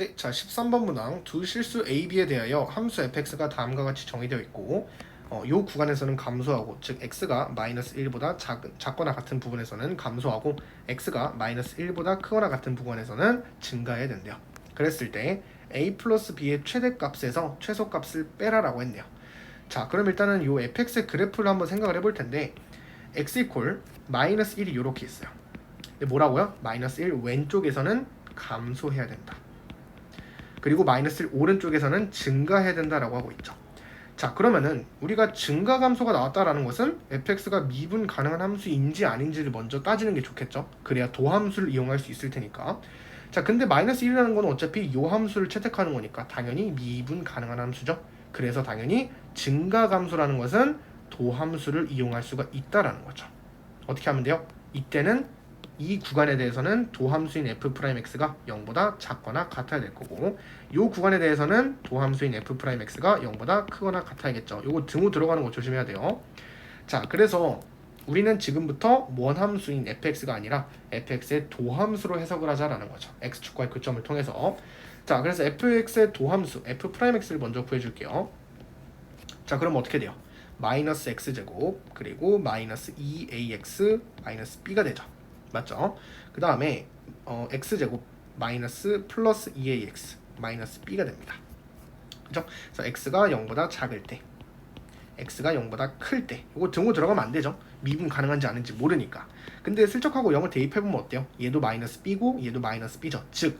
네, 자 13번 문항 두 실수 a, b에 대하여 함수 fx가 다음과 같이 정의되어 있고 어, 요 구간에서는 감소하고 즉 x가 마이너스 1보다 작, 작거나 같은 부분에서는 감소하고 x가 마이너스 1보다 크거나 같은 부분에서는 증가해야 된대요. 그랬을 때 a 플러스 b의 최대값에서 최소값을 빼라라고 했네요. 자 그럼 일단은 요 fx의 그래프를 한번 생각을 해볼 텐데 x 이퀄 마이너스 1이 요렇게 있어요. 근데 뭐라고요? 마이너스 1 왼쪽에서는 감소해야 된다. 그리고 마이너스 1 오른쪽에서는 증가해야 된다라고 하고 있죠. 자 그러면은 우리가 증가 감소가 나왔다라는 것은 fx가 미분 가능한 함수인지 아닌지를 먼저 따지는 게 좋겠죠. 그래야 도함수를 이용할 수 있을 테니까. 자 근데 마이너스 1이라는 건 어차피 요 함수를 채택하는 거니까 당연히 미분 가능한 함수죠. 그래서 당연히 증가 감소라는 것은 도함수를 이용할 수가 있다라는 거죠. 어떻게 하면 돼요? 이때는 이 구간에 대해서는 도함수인 f'x가 0보다 작거나 같아야 될 거고 이 구간에 대해서는 도함수인 f'x가 0보다 크거나 같아야겠죠. 요거 등호 들어가는 거 조심해야 돼요. 자, 그래서 우리는 지금부터 원함수인 fx가 아니라 fx의 도함수로 해석을 하자라는 거죠. x축과의 교점을 통해서. 자, 그래서 fx의 도함수 f'x를 먼저 구해줄게요. 자, 그럼 어떻게 돼요? 마이너스 x제곱 그리고 마이너스 2ax 마이너스 b가 되죠. 맞죠? 그 다음에 어, x제곱 마이너스 플러스 2ax 마이너스 b가 됩니다. 그죠? 그래서 x가 0보다 작을 때 x가 0보다 클 때 이거 등호 들어가면 안 되죠. 미분 가능한지 아닌지 모르니까. 근데 슬쩍하고 0을 대입해보면 어때요? 얘도 마이너스 b고 얘도 마이너스 b죠. 즉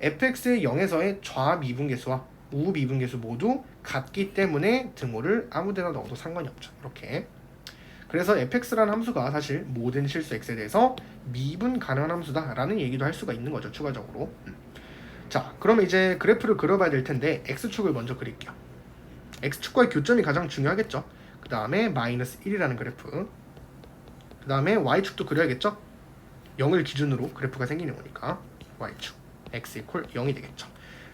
fx의 0에서의 좌 미분계수와 우 미분계수 모두 같기 때문에 등호를 아무데나 넣어도 상관이 없죠. 이렇게. 그래서 fx라는 함수가 사실 모든 실수 x에 대해서 미분 가능한 함수다라는 얘기도 할 수가 있는 거죠. 추가적으로. 음. 자, 그럼 이제 그래프를 그려봐야 될 텐데 x축을 먼저 그릴게요. x축과의 교점이 가장 중요하겠죠. 그 다음에 마이너스 1이라는 그래프. 그 다음에 y축도 그려야겠죠. 0을 기준으로 그래프가 생기는 거니까 y축 x 이퀄 0이 되겠죠.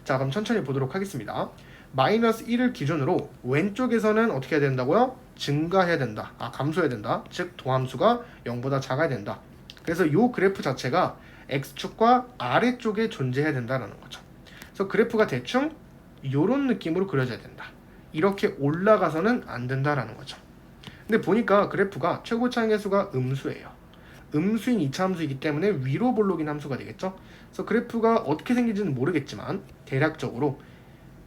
자, 그럼 천천히 보도록 하겠습니다. 마이너스 1을 기준으로 왼쪽에서는 어떻게 해야 된다고요? 증가해야 된다. 아, 감소해야 된다. 즉 도함수가 0보다 작아야 된다. 그래서 이 그래프 자체가 x축과 아래쪽에 존재해야 된다는 거죠. 그래서 그래프가 대충 이런 느낌으로 그려져야 된다. 이렇게 올라가서는 안 된다라는 거죠. 근데 보니까 그래프가 최고 차항계수가 음수예요. 음수인 이차함수이기 때문에 위로 볼록인 함수가 되겠죠. 그래서 그래프가 어떻게 생길지는 모르겠지만 대략적으로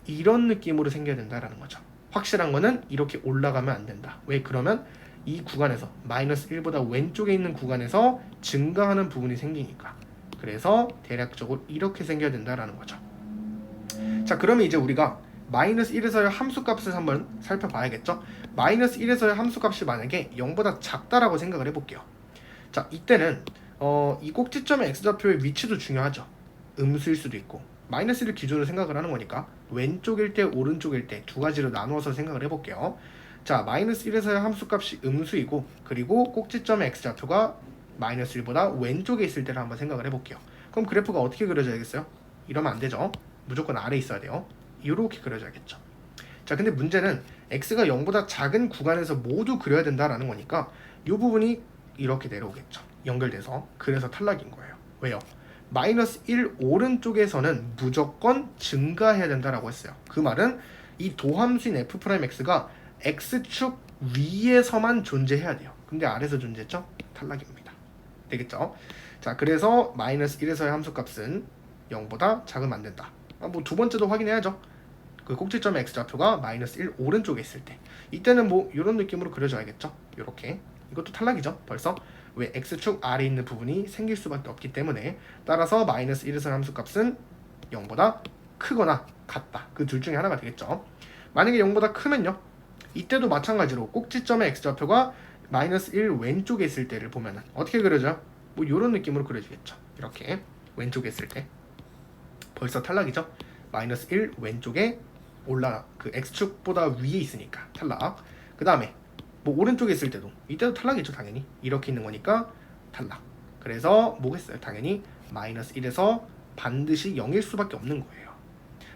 이런 느낌으로 생겨야 된다라는 거죠. 확실한 거는 이렇게 올라가면 안 된다. 왜 그러면 이 구간에서 마이너스 1보다 왼쪽에 있는 구간에서 증가하는 부분이 생기니까. 그래서 대략적으로 이렇게 생겨야 된다라는 거죠. 자, 그러면 이제 우리가 마이너스 1에서의 함수값을 한번 살펴봐야겠죠. 마이너스 1에서의 함수값이 만약에 0보다 작다라고 생각을 해볼게요. 자, 이때는 어, 이 꼭지점의 x좌표의 위치도 중요하죠. 음수일 수도 있고 마이너스 1을 기준으로 생각을 하는 거니까 왼쪽일 때 오른쪽일 때 두 가지로 나누어서 생각을 해볼게요. 자, 마이너스 1에서의 함수값이 음수이고 그리고 꼭지점의 x좌표가 마이너스 1보다 왼쪽에 있을 때를 한번 생각을 해볼게요. 그럼 그래프가 어떻게 그려져야겠어요? 이러면 안 되죠. 무조건 아래 있어야 돼요. 이렇게 그려져야겠죠. 자, 근데 문제는 x가 0보다 작은 구간에서 모두 그려야 된다라는 거니까 이 부분이 이렇게 내려오겠죠. 연결돼서 그래서 탈락인 거예요. 왜요? 마이너스 1 오른쪽에서는 무조건 증가해야 된다라고 했어요. 그 말은 이 도함수인 f'x가 x축 위에서만 존재해야 돼요. 근데 아래서 존재했죠? 탈락입니다. 되겠죠? 자, 그래서 마이너스 1에서의 함수값은 0보다 작으면 안 된다. 아, 뭐 두 번째도 확인해야죠. 그 꼭지점의 x좌표가 마이너스 1 오른쪽에 있을 때 이때는 뭐 이런 느낌으로 그려줘야겠죠. 이렇게 이것도 탈락이죠. 벌써 왜 x축 아래 있는 부분이 생길 수밖에 없기 때문에 따라서 마이너스 1에서 함수값은 0보다 크거나 같다. 그 둘 중에 하나가 되겠죠. 만약에 0보다 크면요. 이때도 마찬가지로 꼭지점의 x좌표가 마이너스 1 왼쪽에 있을 때를 보면은 어떻게 그려져? 뭐 이런 느낌으로 그려지겠죠. 이렇게 왼쪽에 있을 때 벌써 탈락이죠. 마이너스 1 왼쪽에 올라 그 x축보다 위에 있으니까 탈락. 그 다음에 뭐 오른쪽에 있을 때도. 이때도 탈락이죠 당연히. 이렇게 있는 거니까 탈락. 그래서 뭐겠어요? 당연히 마이너스 1에서 반드시 0일 수밖에 없는 거예요.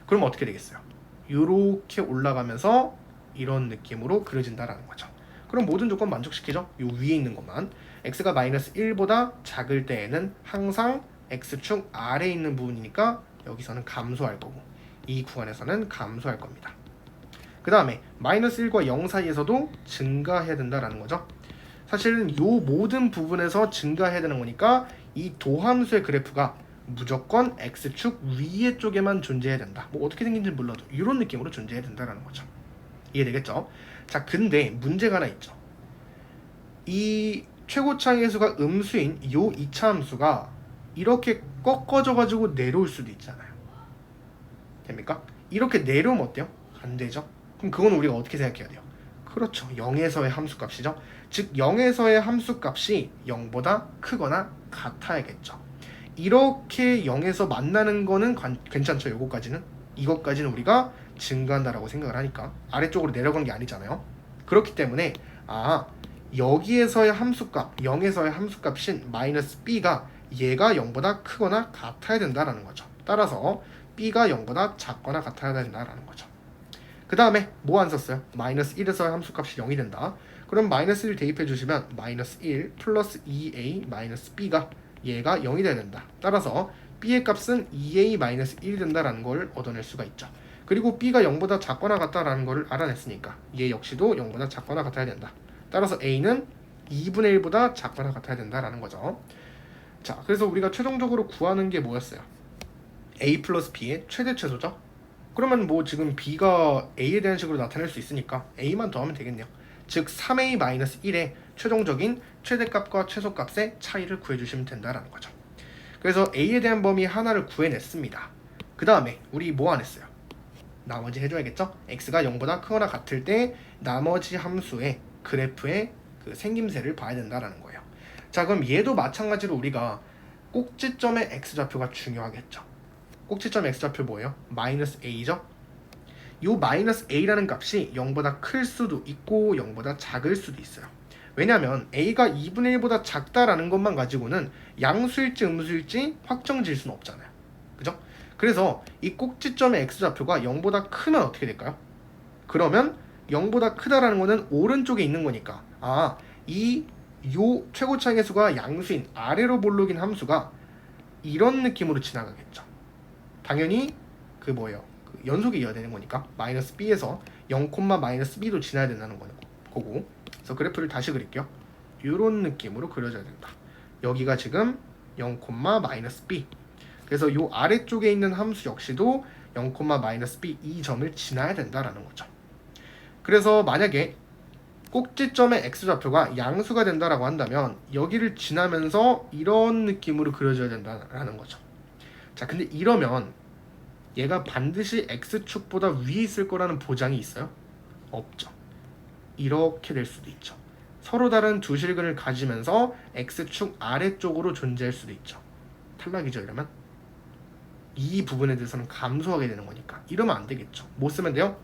그럼 어떻게 되겠어요? 이렇게 올라가면서 이런 느낌으로 그려진다라는 거죠. 그럼 모든 조건 만족시키죠? 요 위에 있는 것만. x가 마이너스 1보다 작을 때에는 항상 x축 아래에 있는 부분이니까 여기서는 감소할 거고 이 구간에서는 감소할 겁니다. 그 다음에 마이너스 1과 0 사이에서도 증가해야 된다라는 거죠. 사실은 이 모든 부분에서 증가해야 되는 거니까 이 도함수의 그래프가 무조건 x축 위에 쪽에만 존재해야 된다. 뭐 어떻게 생긴지 몰라도 이런 느낌으로 존재해야 된다라는 거죠. 이해되겠죠? 자, 근데 문제가 하나 있죠. 이 최고차의 수가 음수인 요 2차 함수가 이렇게 꺾어져 가지고 내려올 수도 있잖아요. 됩니까? 이렇게 내려오면 어때요? 안 되죠. 그럼 그건 우리가 어떻게 생각해야 돼요? 그렇죠. 0에서의 함수값이죠. 즉 0에서의 함수값이 0보다 크거나 같아야겠죠. 이렇게 0에서 만나는 거는 관- 괜찮죠. 요거까지는. 이것까지는 우리가 증가한다라고 생각을 하니까 아래쪽으로 내려간 게 아니잖아요. 그렇기 때문에 아 여기에서의 함수값 0에서의 함수값인 마이너스 b가 얘가 0보다 크거나 같아야 된다라는 거죠. 따라서 b가 0보다 작거나 같아야 된다라는 거죠. 그 다음에 뭐 안 썼어요? 마이너스 1에서의 함수값이 0이 된다. 그럼 마이너스 1 대입해 주시면 마이너스 1 플러스 2a 마이너스 b가 얘가 0이 돼야 된다. 따라서 b의 값은 2a 마이너스 1이 된다라는 걸 얻어낼 수가 있죠. 그리고 b가 0보다 작거나 같다라는 걸 알아냈으니까 얘 역시도 0보다 작거나 같아야 된다. 따라서 a는 2분의 1보다 작거나 같아야 된다라는 거죠. 자, 그래서 우리가 최종적으로 구하는 게 뭐였어요? a 플러스 b의 최대 최소죠. 그러면 뭐 지금 b가 a에 대한 식으로 나타낼 수 있으니까 a만 더하면 되겠네요. 즉 3a 마이너스 1의 최종적인 최대값과 최소값의 차이를 구해주시면 된다라는 거죠. 그래서 a에 대한 범위 하나를 구해냈습니다. 그 다음에 우리 뭐 안 했어요? 나머지 해줘야겠죠? x가 0보다 크거나 같을 때 나머지 함수의 그래프의 그 생김새를 봐야 된다라는 거예요. 자 그럼 얘도 마찬가지로 우리가 꼭지점의 x좌표가 중요하겠죠. 꼭지점 x좌표 뭐예요? 마이너스 a죠? 요 마이너스 a라는 값이 0보다 클 수도 있고 0보다 작을 수도 있어요. 왜냐하면 a가 2분의 1보다 작다라는 것만 가지고는 양수일지 음수일지 확정질 수는 없잖아요. 그죠? 그래서 이 꼭지점의 x좌표가 0보다 크면 어떻게 될까요? 그러면 0보다 크다라는 거는 오른쪽에 있는 거니까 아, 이 요 최고차의 수가 양수인 아래로 볼록인 함수가 이런 느낌으로 지나가겠죠. 당연히 그 뭐예요? 그 연속이 이어야 되는 거니까 마이너스 b에서 0, 마이너스 b도 지나야 된다는 거는 거고. 그래서 그래프를 다시 그릴게요. 이런 느낌으로 그려져야 된다. 여기가 지금 0, 마이너스 b. 그래서 요 아래쪽에 있는 함수 역시도 0, 마이너스 b 이 점을 지나야 된다라는 거죠. 그래서 만약에 꼭지점의 x좌표가 양수가 된다라고 한다면 여기를 지나면서 이런 느낌으로 그려져야 된다라는 거죠. 자, 근데 이러면 얘가 반드시 x축보다 위에 있을 거라는 보장이 있어요? 없죠. 이렇게 될 수도 있죠. 서로 다른 두 실근을 가지면서 x축 아래쪽으로 존재할 수도 있죠. 탈락이죠, 이러면. 이 부분에 대해서는 감소하게 되는 거니까. 이러면 안 되겠죠. 못 쓰면 돼요?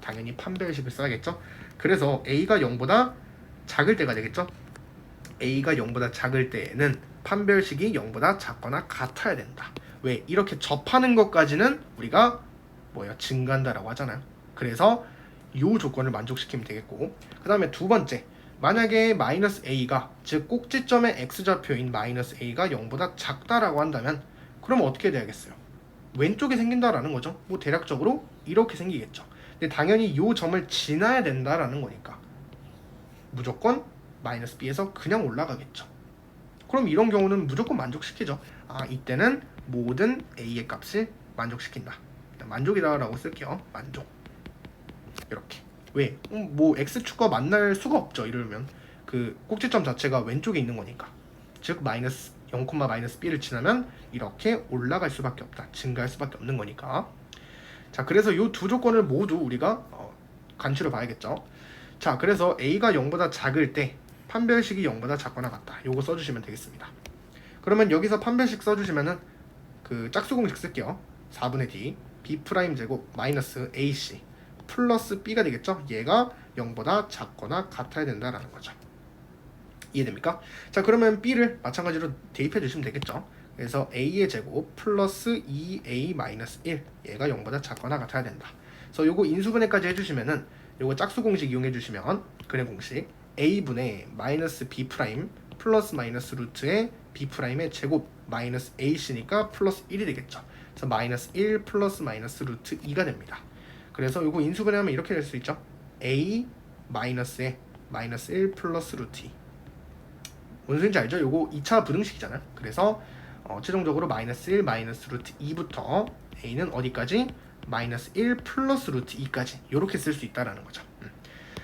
당연히 판별식을 써야겠죠. 그래서 a가 0보다 작을 때가 되겠죠. a가 0보다 작을 때에는 판별식이 0보다 작거나 같아야 된다. 왜? 이렇게 접하는 것까지는 우리가 뭐야 증가한다라고 하잖아요. 그래서 이 조건을 만족시키면 되겠고 그 다음에 두 번째 만약에 마이너스 a가 즉 꼭지점의 x좌표인 마이너스 a가 0보다 작다라고 한다면 그러면 어떻게 돼야겠어요? 왼쪽에 생긴다라는 거죠. 뭐 대략적으로 이렇게 생기겠죠. 근데 당연히 이 점을 지나야 된다라는 거니까 무조건 마이너스 b에서 그냥 올라가겠죠. 그럼 이런 경우는 무조건 만족시키죠. 아 이때는 모든 a의 값을 만족시킨다. 만족이다라고 쓸게요. 만족. 이렇게. 왜? 음, 뭐 x축과 만날 수가 없죠. 이러면 그 꼭지점 자체가 왼쪽에 있는 거니까. 즉 마이너스 0, 마이너스 b를 지나면 이렇게 올라갈 수밖에 없다. 증가할 수밖에 없는 거니까. 자, 그래서 이 두 조건을 모두 우리가 어, 간추려 봐야겠죠. 자, 그래서 a가 0보다 작을 때 판별식이 0보다 작거나 같다. 요거 써주시면 되겠습니다. 그러면 여기서 판별식 써주시면은 그 짝수 공식 쓸게요. 4분의 d b 프라임 제곱 마이너스 ac 플러스 b가 되겠죠. 얘가 0보다 작거나 같아야 된다라는 거죠. 이해됩니까? 자 그러면 b를 마찬가지로 대입해 주시면 되겠죠. 그래서 a의 제곱 플러스 2a 마이너스 1 얘가 0보다 작거나 같아야 된다. 그래서 요거 인수분해까지 해주시면은 요거 짝수 공식 이용해 주시면 근해 공식 a분의 마이너스 b 프라임 플러스 마이너스 루트의 b 프라임의 제곱 마이너스 ac니까 플러스 1이 되겠죠. 그래서 마이너스 1 플러스 마이너스 루트 2가 됩니다. 그래서 이거 인수분해 하면 이렇게 될 수 있죠. a 마이너스에 마이너스 1 플러스 루트 2. 뭔 소리인지 알죠? 요거 2차 부등식이잖아요. 그래서 어, 최종적으로 마이너스 1 마이너스 루트 2부터 a는 어디까지? 마이너스 1 플러스 루트 2까지 이렇게 쓸 수 있다라는 거죠. 음.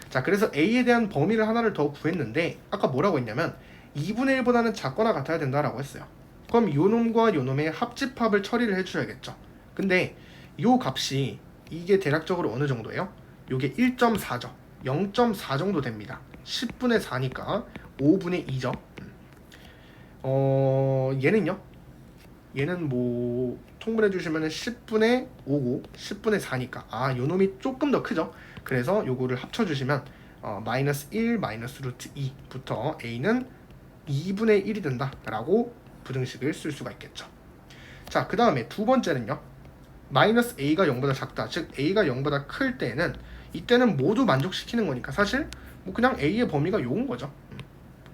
자, 그래서 a에 대한 범위를 하나를 더 구했는데 아까 뭐라고 했냐면 2분의 1보다는 작거나 같아야 된다라고 했어요. 그럼 요 놈과 요 놈의 합집합을 처리를 해주셔야겠죠. 근데 요 값이 이게 대략적으로 어느 정도예요? 요게 1.4죠. 0.4 정도 됩니다. 10분의 4니까 5분의 2죠. 어 얘는요? 얘는 뭐 통분해 주시면 10분의 5고 10분의 4니까 아 요놈이 조금 더 크죠. 그래서 요거를 합쳐 주시면 어, 마이너스 1 마이너스 루트 2부터 a는 2분의 1이 된다 라고 부등식을 쓸 수가 있겠죠. 자, 그 다음에 두 번째는요. 마이너스 a가 0보다 작다. 즉 a가 0보다 클 때는 이때는 모두 만족시키는 거니까 사실 뭐 그냥 a의 범위가 요건 거죠. 음.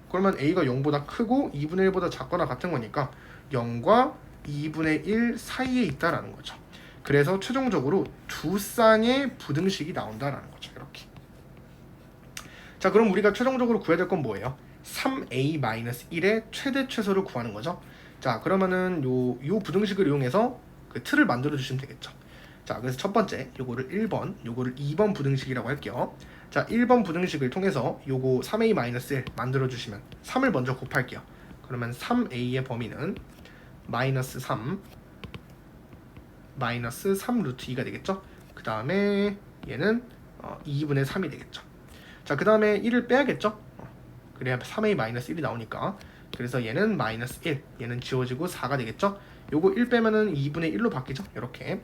그러면 a가 0보다 크고 2분의 1보다 작거나 같은 거니까 0과 2분의 1 사이에 있다라는 거죠. 그래서 최종적으로 두 쌍의 부등식이 나온다라는 거죠. 이렇게. 자, 그럼 우리가 최종적으로 구해야 될 건 뭐예요? 3a-1의 최대 최소를 구하는 거죠. 자, 그러면은 요, 요 부등식을 이용해서 그 틀을 만들어 주시면 되겠죠. 자, 그래서 첫 번째, 요거를 1번, 요거를 2번 부등식이라고 할게요. 자, 1번 부등식을 통해서 요거 3a-1 만들어 주시면 3을 먼저 곱할게요. 그러면 3a의 범위는 마이너스 3 마이너스 3 루트 2가 되겠죠. 그 다음에 얘는 어, 2분의 3이 되겠죠. 자, 그 다음에 1을 빼야겠죠. 어, 그래야 3a 마이너스 1이 나오니까 그래서 얘는 마이너스 1 얘는 지워지고 4가 되겠죠. 요거 1 빼면은 2분의 1로 바뀌죠. 이렇게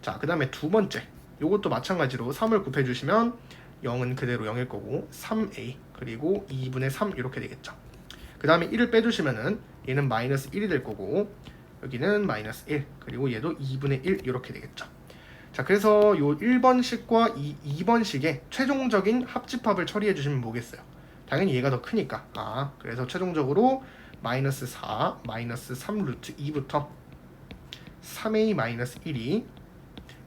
자, 그 다음에 두 번째 요것도 마찬가지로 3을 곱해주시면 0은 그대로 0일 거고 3a 그리고 2분의 3 이렇게 되겠죠. 그 다음에 1을 빼주시면은 얘는 마이너스 1이 될 거고 여기는 마이너스 1 그리고 얘도 2분의 1 이렇게 되겠죠. 자 그래서 요 1번식과 이 2번식의 최종적인 합집합을 처리해 주시면 뭐겠어요? 당연히 얘가 더 크니까 아 그래서 최종적으로 마이너스 4 마이너스 3 루트 2부터 3a 마이너스 1이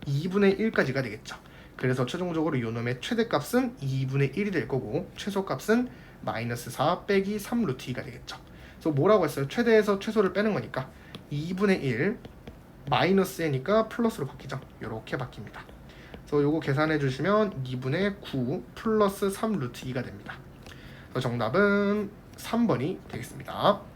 2분의 1까지가 되겠죠. 그래서 최종적으로 요 놈의 최대값은 2분의 1이 될 거고 최소값은 마이너스 4 빼기 3 루트 2가 되겠죠. 그래서 뭐라고 했어요? 최대에서 최소를 빼는 거니까 2분의 1 마이너스니까 플러스로 바뀌죠. 이렇게 바뀝니다. 그래서 요거 계산해 주시면 2분의 9 플러스 3 루트 2가 됩니다. 정답은 3번이 되겠습니다.